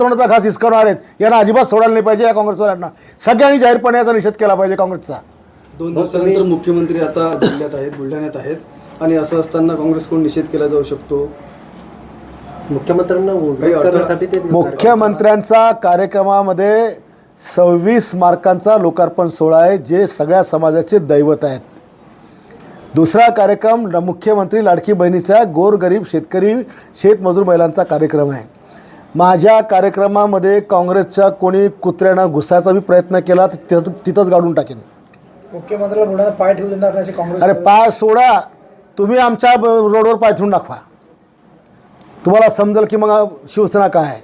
तोंडाचा घास हिसकवणार आहेत यांना अजिबात सोडायला नाही पाहिजे या काँग्रेसवाल्यांना. सगळ्यांनी जाहीरपणे याचा निषेध केला पाहिजे काँग्रेसचा. दोन दिवसानंतर मुख्यमंत्री आता जिल्ह्यात आहेत बुलढाण्यात आहेत आणि असं असताना काँग्रेसकडून निषेध केला जाऊ शकतो. मुख्यमंत्र्यांना मुख्यमंत्र्यांचा कार्यक्रमामध्ये सव्वीस मार्कांचा लोकार्पण सोहळा आहे जे सगळ्या समाजाचे दैवत आहेत. दुसरा कार्यक्रम मुख्यमंत्री लाडकी बहिणीचा गोरगरीब शेतकरी शेतमजूर महिलांचा कार्यक्रम आहे. माझ्या कार्यक्रमामध्ये काँग्रेसच्या कोणी कुत्र्यानं घुसायचा बी प्रयत्न केला तर तिथं तिथंच गाडून टाकेन. मुख्यमंत्र्याला बुलढाण्यात पाय ठेवू देणार नाही अशी काँग्रेस अरे पाय सोडा. तुम्ही आमच्या ब- रोडवर पाय ठेवून दाखवा. तुम्हाला समजेल की मग शिवसेना काय आहे.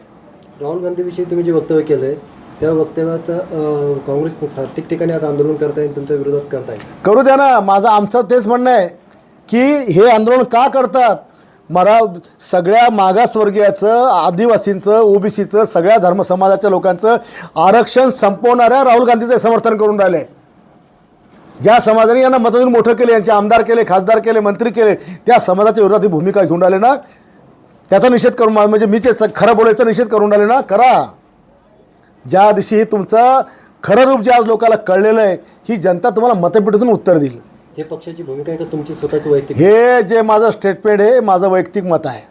राहुल गांधीविषयी तुम्ही जे वक्तव्य केलंय त्या वक्तव्याचं काँग्रेस सा- ठिकठिकाणी आता आंदोलन करताय आणि तुमच्या विरोधात करताय. करू द्या ना माझं आमचं तेच म्हणणं आहे की हे आंदोलन का करतात? मरा सगळ्या मागासवर्गीयाचं आदिवासींचं ओबीसीचं सगळ्या धर्म समाजाच्या लोकांचं आरक्षण संपवणाऱ्या राहुल गांधीचं समर्थन करून राहिले. ज्या समाजाने यांना मतदान मोठं केले यांचे आमदार केले खासदार केले मंत्री केले त्या समाजाच्या विरोधात ही भूमिका घेऊन राहिले ना? त्याचा निषेध करून म्हणजे मी ते खरं बोलायचा निषेध करून राहिले ना? करा. ज्या दिवशी हे तुमचं खरं रूप जे आज लोकांना कळलेलं आहे ही जनता तुम्हाला मतपेटीतून उत्तर देईल. हे पक्षाची भूमिका आहे का तुमची स्वतःची वैयक्तिक? हे जे माझं स्टेटमेंट आहे माझं वैयक्तिक मत आहे.